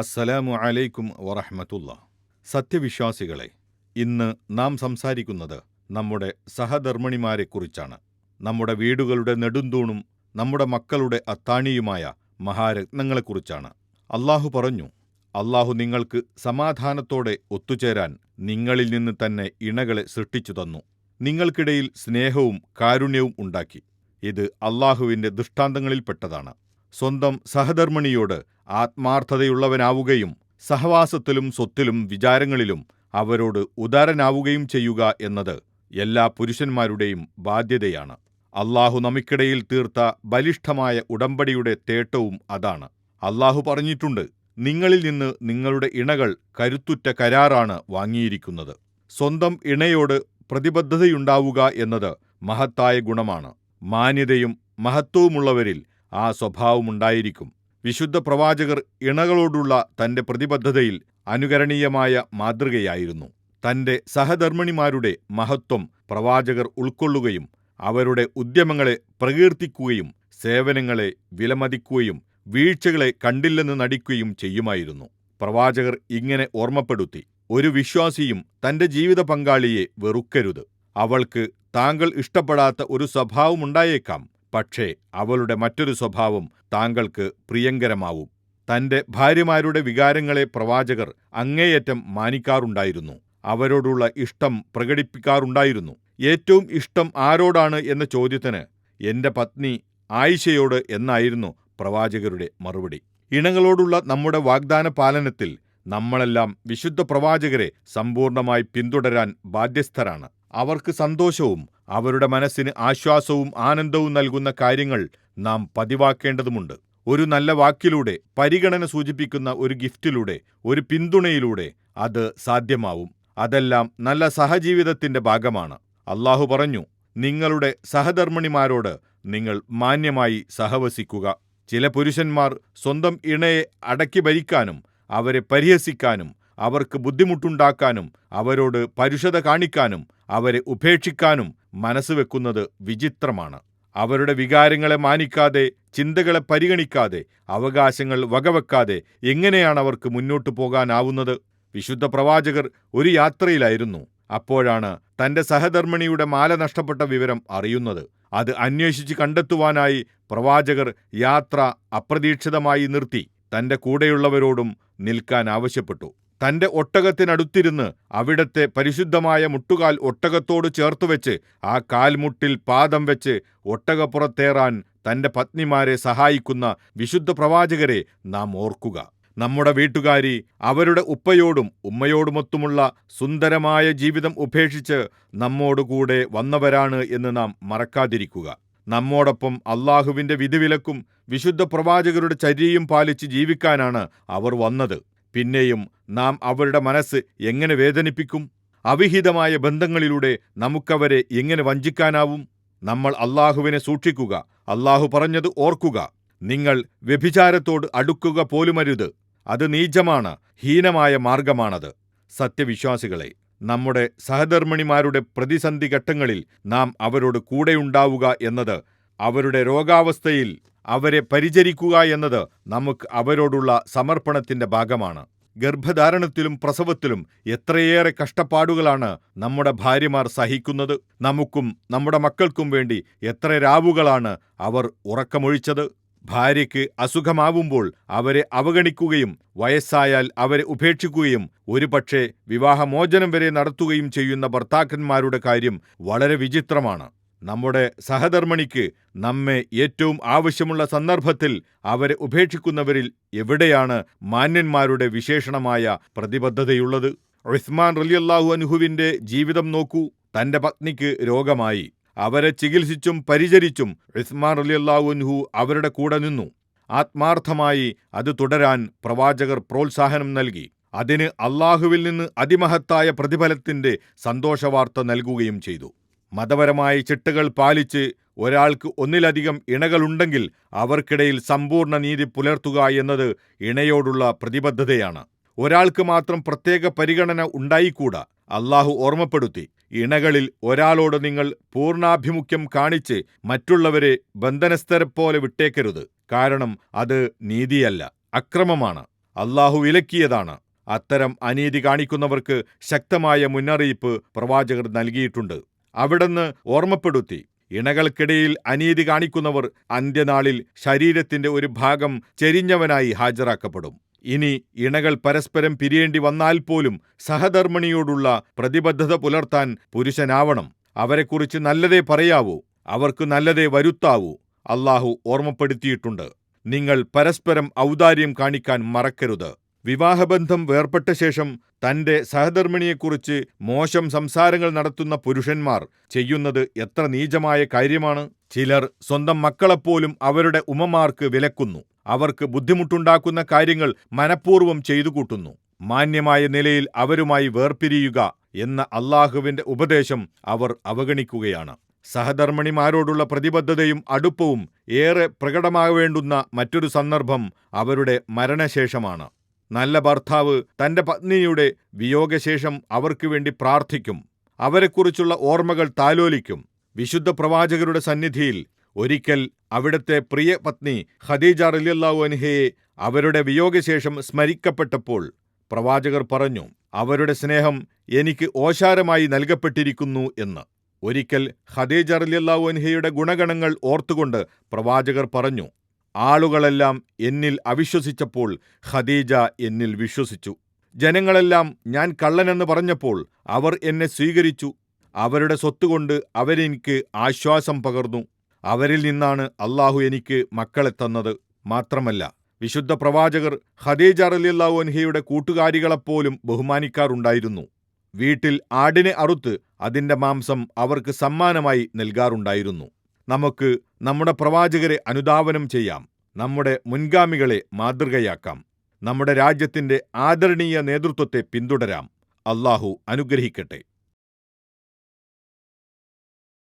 അസ്സലാമു അലൈക്കും വറഹ്മത്തുള്ള. സത്യവിശ്വാസികളെ ഇന്ന് നാം സംസാരിക്കുന്നത് നമ്മുടെ സഹധർമ്മിണിമാരെക്കുറിച്ചാണ്. നമ്മുടെ വീടുകളുടെ നെടുന്തൂണും നമ്മുടെ മക്കളുടെ അത്താണിയുമായ മഹാരത്നങ്ങളെക്കുറിച്ചാണ്. അള്ളാഹു പറഞ്ഞു അള്ളാഹു നിങ്ങൾക്ക് സമാധാനത്തോടെ ഒത്തുചേരാൻ നിങ്ങളിൽ നിന്ന് തന്നെ ഇണകളെ സൃഷ്ടിച്ചു തന്നു. നിങ്ങൾക്കിടയിൽ സ്നേഹവും കാരുണ്യവും ഉണ്ടാക്കി. ഇത് അള്ളാഹുവിന്റെ ദൃഷ്ടാന്തങ്ങളിൽപ്പെട്ടതാണ്. സ്വന്തം സഹധർമ്മിണിയോട് ആത്മാർത്ഥതയുള്ളവനാവുകയും സഹവാസത്തിലും സ്വത്തിലും വിചാരങ്ങളിലും അവരോട് ഉദാരനാവുകയും ചെയ്യുക എന്നത് എല്ലാ പുരുഷന്മാരുടെയും ബാധ്യതയാണ്. അള്ളാഹു നമുക്കിടയിൽ തീർത്ത ബലിഷ്ഠമായ ഉടമ്പടിയുടെ തേട്ടവും അതാണ്. അള്ളാഹു പറഞ്ഞിട്ടുണ്ട് നിങ്ങളിൽ നിന്ന് നിങ്ങളുടെ ഇണകൾ കരുത്തുറ്റ കരാറാണ് വാങ്ങിയിരിക്കുന്നത്. സ്വന്തം ഇണയോട് പ്രതിബദ്ധതയുണ്ടാവുക എന്നത് മഹത്തായ ഗുണമാണ്. മാന്യതയും മഹത്വവുമുള്ളവരിൽ ആ സ്വഭാവമുണ്ടായിരിക്കും. വിശുദ്ധ പ്രവാചകർ ഇണകളോടുള്ള തന്റെ പ്രതിബദ്ധതയിൽ അനുകരണീയമായ മാതൃകയായിരുന്നു. തന്റെ സഹധർമ്മിണിമാരുടെ മഹത്വം പ്രവാചകർ ഉൾക്കൊള്ളുകയും അവരുടെ ഉദ്യമങ്ങളെ പ്രകീർത്തിക്കുകയും സേവനങ്ങളെ വിലമതിക്കുകയും വീഴ്ചകളെ കണ്ടില്ലെന്ന് നടിക്കുകയും ചെയ്യുമായിരുന്നു. പ്രവാചകർ ഇങ്ങനെ ഓർമ്മപ്പെടുത്തി ഒരു വിശ്വാസിയും തന്റെ ജീവിത പങ്കാളിയെ വെറുക്കരുത്. അവൾക്ക് താങ്കൾ ഇഷ്ടപ്പെടാത്ത ഒരു സ്വഭാവമുണ്ടായേക്കാം. പക്ഷേ അവളുടെ മറ്റൊരു സ്വഭാവം താങ്കൾക്ക് പ്രിയങ്കരമാവും. തന്റെ ഭാര്യമാരുടെ വികാരങ്ങളെ പ്രവാചകർ അങ്ങേയറ്റം മാനിക്കാറുണ്ടായിരുന്നു. അവരോടുള്ള ഇഷ്ടം പ്രകടിപ്പിക്കാറുണ്ടായിരുന്നു. ഏറ്റവും ഇഷ്ടം ആരോടാണ് എന്ന ചോദ്യത്തിന് എന്റെ പത്നി ആയിഷയോട് എന്നായിരുന്നു പ്രവാചകരുടെ മറുപടി. ഇണകളോടുള്ള നമ്മുടെ വാഗ്ദാന പാലനത്തിൽ നമ്മളെല്ലാം വിശുദ്ധ പ്രവാചകരെ സമ്പൂർണമായി പിന്തുടരാൻ ബാധ്യസ്ഥരാണ്. അവർക്ക് സന്തോഷവും അവരുടെ മനസ്സിന് ആശ്വാസവും ആനന്ദവും നൽകുന്ന കാര്യങ്ങൾ നാം പതിവാക്കേണ്ടതുമുണ്ട്. ഒരു നല്ല വാക്കിലൂടെ പരിഗണന സൂചിപ്പിക്കുന്ന ഒരു ഗിഫ്റ്റിലൂടെ ഒരു പിന്തുണയിലൂടെ അത് സാധ്യമാവും. അതെല്ലാം നല്ല സഹജീവിതത്തിന്റെ ഭാഗമാണ്. അള്ളാഹു പറഞ്ഞു നിങ്ങളുടെ സഹധർമ്മിണിമാരോട് നിങ്ങൾ മാന്യമായി സഹവസിക്കുക. ചില പുരുഷന്മാർ സ്വന്തം ഇണയെ അടക്കി ഭരിക്കാനും അവരെ പരിഹസിക്കാനും അവർക്ക് ബുദ്ധിമുട്ടുണ്ടാക്കാനും അവരോട് പരുഷത കാണിക്കാനും അവരെ ഉപേക്ഷിക്കാനും മനസ്സ് വെക്കുന്നത് വിചിത്രമാണ്. അവരുടെ വികാരങ്ങളെ മാനിക്കാതെ ചിന്തകളെ പരിഗണിക്കാതെ അവകാശങ്ങൾ വകവെക്കാതെ എങ്ങനെയാണ് അവർക്ക് മുന്നോട്ടു പോകാനാവുന്നത്? വിശുദ്ധ പ്രവാചകർ ഒരു യാത്രയിലായിരുന്നു. അപ്പോഴാണ് തന്റെ സഹധർമ്മിണിയുടെ മാല നഷ്ടപ്പെട്ട വിവരം അറിയുന്നത്. അത് അന്വേഷിച്ച് കണ്ടെത്തുവാനായി പ്രവാചകർ യാത്ര അപ്രതീക്ഷിതമായി നിർത്തി. തന്റെ കൂടെയുള്ളവരോടും നിൽക്കാൻ ആവശ്യപ്പെട്ടു. തന്റെ ഒട്ടകത്തിനടുത്തിരുന്ന് അവിടത്തെ പരിശുദ്ധമായ മുട്ടുകാൽ ഒട്ടകത്തോട് ചേർത്തുവെച്ച് ആ കാൽമുട്ടിൽ പാദം വെച്ച് ഒട്ടകപ്പുറത്തേറാൻ തന്റെ പത്നിമാരെ സഹായിക്കുന്ന വിശുദ്ധ പ്രവാചകരെ നാം ഓർക്കുക. നമ്മുടെ വീട്ടുകാരി അവരുടെ ഉപ്പയോടും ഉമ്മയോടുമൊത്തുമുള്ള സുന്ദരമായ ജീവിതം ഉപേക്ഷിച്ച് നമ്മോടുകൂടെ വന്നവരാണ് എന്ന് നാം മറക്കാതിരിക്കുക. നമ്മോടൊപ്പം അള്ളാഹുവിന്റെ വിധിവിലക്കും വിശുദ്ധ പ്രവാചകരുടെ ചര്യയും പാലിച്ച് ജീവിക്കാനാണ് അവർ വന്നത്. പിന്നെയും നാം അവരുടെ മനസ്സ് എങ്ങനെ വേദനിപ്പിക്കും? അവിഹിതമായ ബന്ധങ്ങളിലൂടെ നമുക്കവരെ എങ്ങനെ വഞ്ചിക്കാനാവും? നമ്മൾ അള്ളാഹുവിനെ സൂക്ഷിക്കുക അള്ളാഹു പറഞ്ഞത് ഓർക്കുക. നിങ്ങൾ വ്യഭിചാരത്തോട് അടുക്കുക പോലുമരുത്. അത് നീചമാണ് ഹീനമായ മാർഗമാണത് സത്യവിശ്വാസികളെ നമ്മുടെ സഹധർമ്മിണിമാരുടെ പ്രതിസന്ധി ഘട്ടങ്ങളിൽ നാം അവരോട് കൂടെയുണ്ടാവുക എന്നത് അവരുടെ രോഗാവസ്ഥയിൽ അവരെ പരിചരിക്കുക എന്നത് നമുക്ക് അവരോടുള്ള സമർപ്പണത്തിന്റെ ഭാഗമാണ്. ഗർഭധാരണത്തിലും പ്രസവത്തിലും എത്രയേറെ കഷ്ടപ്പാടുകളാണ് നമ്മുടെ ഭാര്യമാർ സഹിക്കുന്നത്. നമുക്കും നമ്മുടെ മക്കൾക്കും വേണ്ടി എത്ര രാവുകളാണ് അവർ ഉറക്കമൊഴിച്ചത്. ഭാര്യയ്ക്ക് അസുഖമാവുമ്പോൾ അവരെ അവഗണിക്കുകയും വയസ്സായാൽ അവരെ ഉപേക്ഷിക്കുകയും ഒരുപക്ഷെ വിവാഹമോചനം വരെ നടത്തുകയും ചെയ്യുന്ന ഭർത്താക്കന്മാരുടെ കാര്യം വളരെ വിചിത്രമാണ്. നമ്മുടെ സഹധർമ്മിണിക്ക് നമ്മെ ഏറ്റവും ആവശ്യമുള്ള സന്ദർഭത്തിൽ അവരെ ഉപേക്ഷിക്കുന്നവരിൽ എവിടെയാണ് മാന്യന്മാരുടെ വിശേഷണമായ പ്രതിബദ്ധതയുള്ളത്? ഉസ്മാൻ റലിയല്ലാഹു അനുഹുവിന്റെ ജീവിതം നോക്കൂ. തന്റെ പത്നിക്ക് രോഗമായി. അവരെ ചികിത്സിച്ചും പരിചരിച്ചും ഉസ്മാൻ അനുഹു അവരുടെ കൂടെ നിന്നു. ആത്മാർത്ഥമായി അത് തുടരാൻ പ്രവാചകർ പ്രോത്സാഹനം നൽകി. അതിന് അള്ളാഹുവിൽ നിന്ന് അതിമഹത്തായ പ്രതിഫലത്തിന്റെ സന്തോഷവാർത്ത നൽകുകയും ചെയ്തു. മതപരമായ ചിട്ടകൾ പാലിച്ച് ഒരാൾക്ക് ഒന്നിലധികം ഇണകളുണ്ടെങ്കിൽ അവർക്കിടയിൽ സമ്പൂർണ നീതി പുലർത്തുക എന്നത് ഇണയോടുള്ള പ്രതിബദ്ധതയാണ്. ഒരാൾക്ക് മാത്രം പ്രത്യേക പരിഗണന ഉണ്ടായിക്കൂടാ. അള്ളാഹു ഓർമ്മപ്പെടുത്തി. ഇണകളിൽ ഒരാളോട് നിങ്ങൾ പൂർണാഭിമുഖ്യം കാണിച്ച് മറ്റുള്ളവരെ ബന്ധനസ്ഥരെപ്പോലെ വിട്ടേക്കരുത്. കാരണം അത് നീതിയല്ല അക്രമമാണ്. അള്ളാഹു വിലക്കിയതാണ്. അത്തരം അനീതി കാണിക്കുന്നവർക്ക് ശക്തമായ മുന്നറിയിപ്പ് പ്രവാചകർ നൽകിയിട്ടുണ്ട്. അവിടുന്ന് ഓർമ്മപ്പെടുത്തി. ഇണകൾക്കിടയിൽ അനീതി കാണിക്കുന്നവർ അന്ത്യനാളിൽ ശരീരത്തിന്റെ ഒരു ഭാഗം ചെരിഞ്ഞവനായി ഹാജരാക്കപ്പെടും. ഇനി ഇണകൾ പരസ്പരം പിരിയേണ്ടി വന്നാൽ പോലും സഹധർമ്മിണിയോടുള്ള പ്രതിബദ്ധത പുലർത്താൻ പുരുഷനാവണം. അവരെക്കുറിച്ച് നല്ലതേ പറയാവൂ അവർക്ക് നല്ലതേ വരുത്താവൂ. അള്ളാഹു ഓർമ്മപ്പെടുത്തിയിട്ടുണ്ട്. നിങ്ങൾ പരസ്പരം ഔദാര്യം കാണിക്കാൻ മറക്കരുത്. വിവാഹബന്ധം വേർപ്പെട്ട ശേഷം തന്റെ സഹധർമ്മിണിയെക്കുറിച്ച് മോശം സംസാരങ്ങൾ നടത്തുന്ന പുരുഷന്മാർ ചെയ്യുന്നത് എത്ര നീചമായ കാര്യമാണ്. ചിലർ സ്വന്തം മക്കളെപ്പോലും അവരുടെ ഉമ്മമാർക്ക് വിലക്കുന്നു. അവർക്ക് ബുദ്ധിമുട്ടുണ്ടാക്കുന്ന കാര്യങ്ങൾ മനഃപൂർവം ചെയ്തുകൂട്ടുന്നു മാന്യമായ നിലയിൽ അവരുമായി വേർപിരിയുക എന്ന അള്ളാഹുവിന്റെ ഉപദേശം അവർ അവഗണിക്കുകയാണ്. സഹധർമ്മിണിമാരോടുള്ള പ്രതിബദ്ധതയും അടുപ്പവും ഏറെ പ്രകടമാവേണ്ടുന്ന മറ്റൊരു സന്ദർഭം അവരുടെ മരണശേഷമാണ്. നല്ല ഭർത്താവ് തന്റെ പത്നിയുടെ വിയോഗശേഷം അവർക്ക് വേണ്ടി പ്രാർത്ഥിക്കും. അവരെക്കുറിച്ചുള്ള ഓർമ്മകൾ താലോലിക്കും. വിശുദ്ധ പ്രവാചകരുടെ സന്നിധിയിൽ ഒരിക്കൽ അവിടുത്തെ പ്രിയ പത്നി ഖദീജ റലിയല്ലാഹു അൻഹയെ അവരുടെ വിയോഗശേഷം സ്മരിക്കപ്പെട്ടപ്പോൾ പ്രവാചകർ പറഞ്ഞു അവരുടെ സ്നേഹം എനിക്ക് ഓശാരമായി നൽകപ്പെട്ടിരിക്കുന്നു എന്ന്. ഒരിക്കൽ ഖദീജ റലിയല്ലാഹു അൻഹയുടെ ഗുണഗണങ്ങൾ ഓർത്തുകൊണ്ട് പ്രവാചകർ പറഞ്ഞു ആളുകളെല്ലാം എന്നിൽ അവിശ്വസിച്ചപ്പോൾ ഖദീജ എന്നിൽ വിശ്വസിച്ചു. ജനങ്ങളെല്ലാം ഞാൻ കള്ളനെന്ന് പറഞ്ഞപ്പോൾ അവർ എന്നെ സ്വീകരിച്ചു. അവരുടെ സ്വത്തുകൊണ്ട് അവരെനിക്ക് ആശ്വാസം പകർന്നു. അവരിൽ നിന്നാണ് അള്ളാഹു എനിക്ക് മക്കളെ തന്നത്. മാത്രമല്ല വിശുദ്ധ പ്രവാചകർ ഖദീജ റലിയല്ലാഹു അൻഹയുടെ കൂട്ടുകാരികളെപ്പോലും ബഹുമാനിക്കാറുണ്ടായിരുന്നു. വീട്ടിൽ ആടിനെ അറുത്ത് അതിന്റെ മാംസം അവർക്ക് സമ്മാനമായി നൽകാറുണ്ടായിരുന്നു. നമുക്ക് നമ്മുടെ പ്രവാചകരെ അനുധാവനം ചെയ്യാം. നമ്മുടെ മുൻഗാമികളെ മാതൃകയാക്കാം. നമ്മുടെ രാജ്യത്തിന്റെ ആദരണീയ നേതൃത്വത്തെ പിന്തുടരാം. അള്ളാഹു അനുഗ്രഹിക്കട്ടെ.